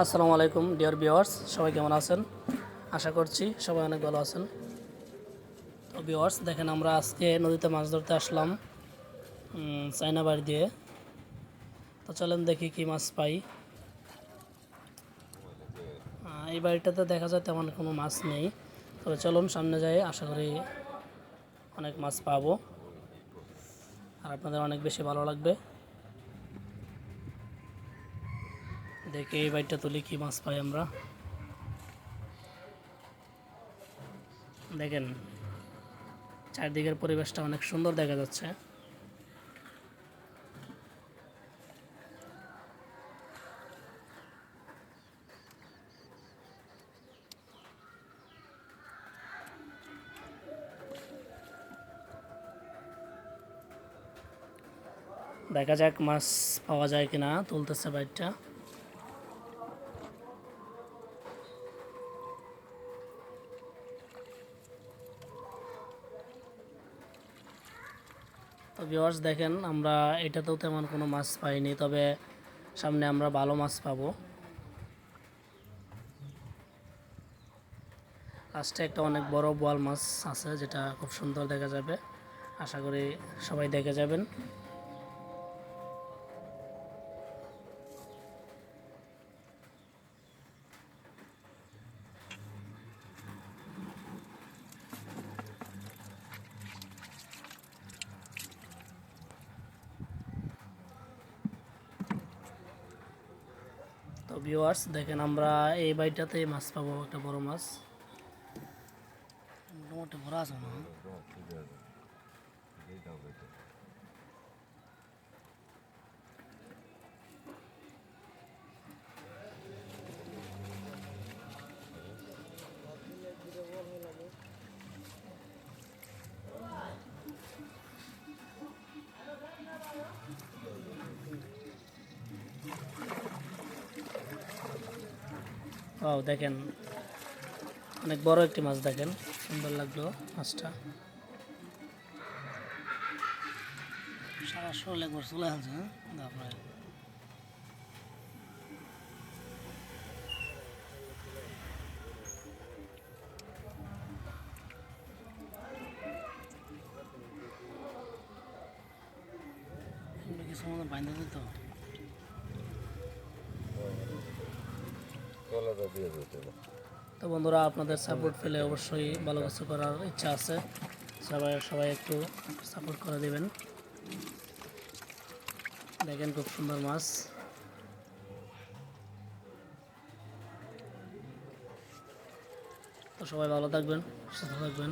আসসালামু আলাইকুম, deer viewers সবাই কেমন আছেন? আশা করছি সবাই অনেক ভালো আছেন। তো ভিওয়ার্স দেখেন আমরা আজকে নদীতে মাছ ধরতে আসলাম চায়না বাড়ি দিয়ে। তো চলেন দেখি কি মাছ পাই। এই বাড়িটাতে দেখা যায় তেমন কোনো মাছ নেই। তবে চলুন সামনে যাই, আশা করি অনেক মাছ পাবো। আর আপনাদের অনেক বেশি ভালো লাগবে। দেখে এই বাইকটা তুলি, কি মাছ পাই আমরা। দেখেন, চারদিকের পরিবেশটা অনেক সুন্দর দেখা যাচ্ছে। দেখা যাক মাছ পাওয়া যায় কিনা, তুলতেছে বাইকটা। তো ভিউয়ার্স দেখেন, আমরা এটাতেও তেমন কোনো মাছ পাইনি, তবে সামনে আমরা ভালো মাছ পাবো। লাস্টে একটা অনেক বড় বোয়াল মাছ আছে, যেটা খুব সুন্দর দেখা যাবে। আশা করি সবাই দেখে যাবেন। তো ভিউয়ার্স দেখেন আমরা এই বাড়িটাতে মাছ পাবো, একটা বড় মাছ। মোটামুটি ভরা আছে না? ও দেখেন। অনেক বড় একটি মাছ দেখেন। সুন্দর লাগল মাছটা। সারা একবার চলে হ্যাঁ? কিছু মনে বাইন্ধে দিত? তো বন্ধুরা, আপনাদের সাপোর্ট পেলে অবশ্যই ভালো কিছু করার ইচ্ছা আছে। সবাই সবাই একটু সাপোর্ট করে দেবেন। দেখেন খুব সুন্দর মাছ। তো সবাই ভালো থাকবেন, সুস্থ থাকবেন।